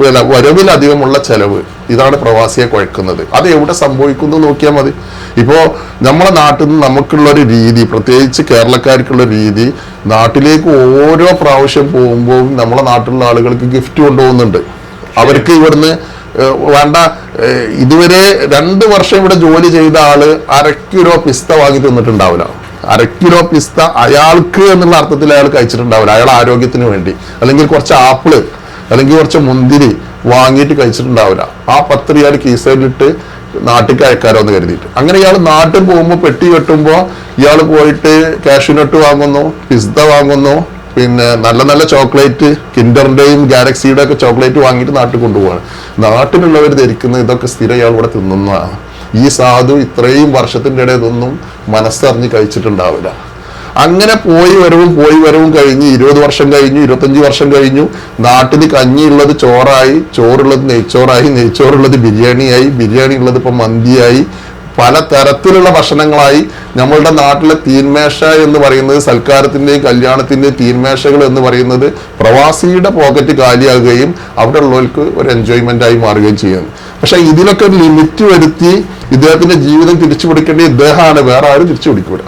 വില വരവിലധികമുള്ള ചെലവ് ഇതാണ് പ്രവാസിയെ കുഴക്കുന്നത്. അത് എവിടെ സംഭവിക്കുന്നു നോക്കിയാൽ മതി. ഇപ്പോൾ നമ്മുടെ നാട്ടിൽ നിന്ന് നമുക്കുള്ള ഒരു രീതി പ്രത്യേകിച്ച് കേരളക്കാർക്കുള്ള രീതി നാട്ടിലേക്ക് ഓരോ പ്രാവശ്യം പോകുമ്പോൾ നമ്മുടെ നാട്ടിലുള്ള ആളുകൾക്ക് ഗിഫ്റ്റ് കൊണ്ടുപോകുന്നുണ്ട്. അവർക്ക് ഇവിടുന്ന് വേണ്ട ഇതുവരെ രണ്ട് വർഷം ഇവിടെ ജോലി ചെയ്ത ആൾ അരക്കിലോ പിസ്ത വാങ്ങി തിന്നിട്ടുണ്ടാവില്ല. അരക്കിലോ കിലോ പിസ്ത അയാൾക്ക് എന്നുള്ള അർത്ഥത്തിൽ അയാൾ കഴിച്ചിട്ടുണ്ടാവില്ല. അയാൾ ആരോഗ്യത്തിന് വേണ്ടി. അല്ലെങ്കിൽ കുറച്ച് ആപ്പിൾ അല്ലെങ്കിൽ കുറച്ച് മുന്തിരി വാങ്ങിയിട്ട് കഴിച്ചിട്ടുണ്ടാവില്ല. ആ പത്ത് റിയാൽ കീസയിലിട്ട് നാട്ടിലേക്ക് അയക്കാരോ എന്ന് കരുതിയിട്ട്. അങ്ങനെ ഇയാൾ നാട്ടിൽ പോകുമ്പോൾ പെട്ടി വെട്ടുമ്പോൾ ഇയാൾ പോയിട്ട് കാഷ്യൂനട്ട് വാങ്ങുന്നു പിസ്ത വാങ്ങുന്നു പിന്നെ നല്ല നല്ല ചോക്ലേറ്റ് കിൻഡറിന്റെയും ഗാലക്സിയുടെ ഒക്കെ ചോക്ലേറ്റ് വാങ്ങിയിട്ട് നാട്ടിൽ കൊണ്ടുപോവാണ്. നാട്ടിലുള്ളവർ ധരിക്കുന്ന ഇതൊക്കെ സ്ഥിരം ഇയാൾ ഇവിടെ തിന്നുന്നതാണ്. ഈ സാധു ഇത്രയും വർഷത്തിന്റെ ഇടയിൽ ഇതൊന്നും മനസ്സറിഞ്ഞ് കഴിച്ചിട്ടുണ്ടാവില്ല. അങ്ങനെ പോയി വരവും പോയി വരവും കഴിഞ്ഞ് ഇരുപത് വർഷം കഴിഞ്ഞു ഇരുപത്തഞ്ച് വർഷം കഴിഞ്ഞു. നാട്ടിൽ കഞ്ഞിയുള്ളത് ചോറായി ചോറുള്ളത് നെയ്ച്ചോറായി നെയ്ച്ചോറുള്ളത് ബിരിയാണിയായി ബിരിയാണി ഉള്ളത് ഇപ്പം മന്തിയായി. പല തരത്തിലുള്ള ഭക്ഷണങ്ങളായി. നമ്മളുടെ നാട്ടിലെ തീന്മേശ എന്ന് പറയുന്നത് സൽക്കാരത്തിന്റെയും കല്യാണത്തിന്റെയും തീന്മേശകൾ എന്ന് പറയുന്നത് പ്രവാസിയുടെ പോക്കറ്റ് കാലിയാകുകയും അവിടെ ഉള്ളവർക്ക് ഒരു എൻജോയ്മെന്റ് ആയി മാറുകയും ചെയ്യുന്നു. പക്ഷെ ഇതിനൊക്കെ ഒരു ലിമിറ്റ് വരുത്തി ഇദ്ദേഹത്തിന്റെ ജീവിതം തിരിച്ചു പിടിക്കേണ്ടി ഇദ്ദേഹമാണ്. വേറെ ആരും തിരിച്ചു പിടിക്കൂല